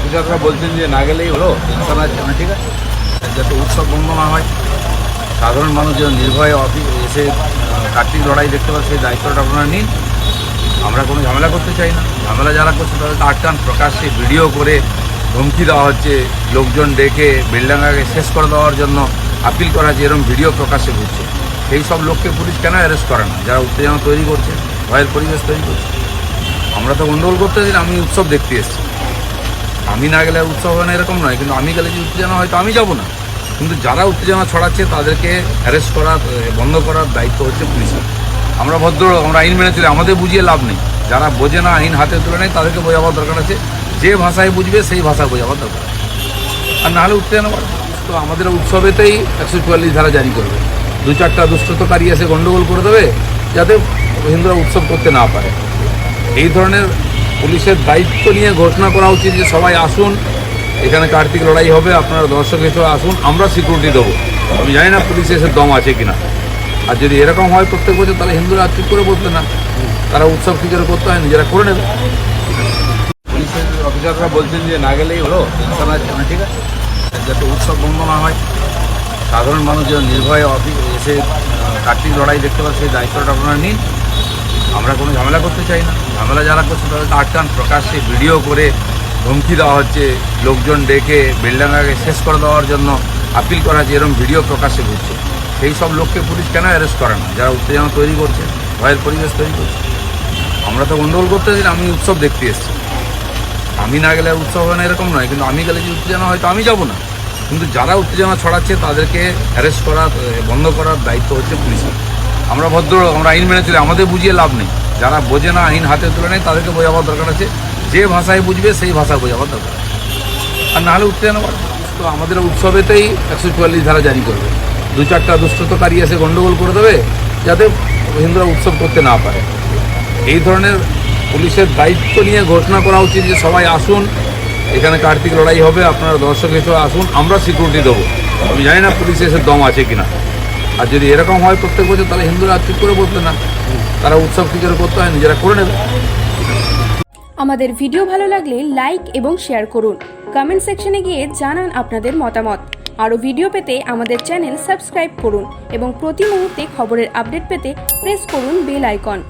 অফিসাররা বলছেন যে না গেলেই হলো টেনশন আছে না ঠিক আছে? যাতে উৎসব বন্ধ না হয়। সাধারণ মানুষ যেন নির্ভয়ে অফিস এসে কার্তিক লড়াই দেখতে পারে সেই দায়িত্বটা আপনারা নিন। আমরা কোনো ঝামেলা করতে চাই না। ঝামেলা যারা করছে, তাদের তাদেরকে আটকান। প্রকাশ্যে ভিডিও করে ধমকি দেওয়া হচ্ছে, লোকজন ডেকে বিল্ডাঙ্গাকে শেষ করে দেওয়ার জন্য আপিল করা হচ্ছে এরকম ভিডিও প্রকাশ্যে ঘুরছে। সেই সব লোককে পুলিশ কেন অ্যারেস্ট করে না? যারা উত্তেজনা তৈরি করছে, ভয়ের পরিবেশ তৈরি করছে। আমরা তো গন্ডগোল করতে আমি উৎসব দেখতে এসেছি। আমি না গেলে উৎসব হয় না এরকম নয়। কিন্তু আমি গেলে যে উত্তেজনা হয় তো আমি যাব না। কিন্তু যারা উত্তেজনা ছড়াচ্ছে তাদেরকে অ্যারেস্ট করার এ, বন্ধ করার দায়িত্ব হচ্ছে পুলিশের আমরা ভদ্র আমরা আইন মেনে চলি আমাদের বুঝিয়ে লাভ নেই। যারা বোঝে না আইন হাতে তুলে নেয় তাদেরকে বোঝাবার দরকার আছে। যে ভাষায় বুঝবে সেই ভাষা বোঝাবার দরকার। আর নাহলে উত্তেজনা তো আমাদের উৎসবেতেই একশো চুয়াল্লিশ ধারা জারি করবে। দু চারটা দুষ্টতাকারী এসে গন্ডগোল করে দেবে যাতে হিন্দুরা উৎসব করতে না পারে। এই ধরনের পুলিশের দায়িত্ব নিয়ে ঘোষণা করা উচিত যে সবাই আসুন। এখানে কার্তিক লড়াই হবে, আপনারা দর্শক হিসেবে আসুন, আমরা সিকিউরিটি দেবো। আমি জানি না পুলিশ এসে দম আছে কিনা। আর যদি এরকম হয় প্রত্যেক বছর, তাহলে হিন্দুরা চুপ করে বলতে না। তারা উৎসব কী করে করতে হয় নিজেরা করে নেবে। পুলিশের অফিসাররা বলছেন যে না গেলেই হলো টেনশন আছে না, ঠিক আছে। যাতে উৎসব বন্ধ না হয়। সাধারণ মানুষ যেন নির্ভয়ে অফিস এসে কার্তিক লড়াই দেখতে পারে সেই দায়িত্বটা আপনারা নিন। আমরা কোনো ঝামেলা করতে চাই না। ঝামেলা যারা করছে তাদেরকে আটকান। প্রকাশ্যে ভিডিও করে ধমকি দেওয়া হচ্ছে, লোকজন ডেকে বিল্ডাঙ্গাকে শেষ করে দেওয়ার জন্য আপিল করা হচ্ছে এরকম ভিডিও প্রকাশ্যে ঘুরছে। সেই সব লোককে পুলিশ কেন অ্যারেস্ট করে না? যারা উত্তেজনা তৈরি করছে, ভয়ের পরিবেশ তৈরি করছে। আমরা তো গন্ডগোল করতে দিন আমি উৎসব দেখতে এসেছি। আমি না গেলে উৎসব হয় না এরকম নয়, কিন্তু আমি গেলে যে উত্তেজনা হয় তো আমি যাব না। কিন্তু যারা উত্তেজনা ছড়াচ্ছে তাদেরকে অ্যারেস্ট করার বন্ধ করার দায়িত্ব হচ্ছে পুলিশের। আমরা ভদ্র আমরা আইন মেনে চলি, আমাদের বুঝিয়ে লাভ নেই। যারা বোঝে না, আইন হাতে তুলে নেয়, তাদেরকে বোঝাবার দরকার আছে। যে ভাষায় বুঝবে, সেই ভাষা বোঝাবার দরকার। আর নাহলে উত্তেজনা বাড়বে। তো আমাদের উৎসবেতেই একশো চুয়াল্লিশ ধারা জারি করবে। দু চারটা দুষ্টতাকারী এসে গন্ডগোল করে দেবে, যাতে হিন্দুরা উৎসব করতে না পারে। এই ধরনের পুলিশের দায়িত্ব নিয়ে ঘোষণা করা উচিত যে সবাই আসুন, এখানে কার্তিক লড়াই হবে, আপনারা দর্শক হিসেবে আসুন, আমরা সিকিউরিটি দেবো। আমি জানি না পুলিশ এসে দম আছে কিনা। আর যদি এরকম হয় প্রত্যেক বছর, তাহলে হিন্দুরা চুপ করে বলতে না। তারা উৎসব কী করে করতে হয় নিজেরা করে নেবে। আমাদের ভিডিও ভালো লাগলে লাইক এবং শেয়ার করুন। কমেন্ট সেকশনে গিয়ে জানান আপনাদের মতামত। আরও ভিডিও পেতে আমাদের চ্যানেল সাবস্ক্রাইব করুন এবং প্রতি মুহূর্তে খবরের আপডেট পেতে প্রেস করুন বেল আইকন।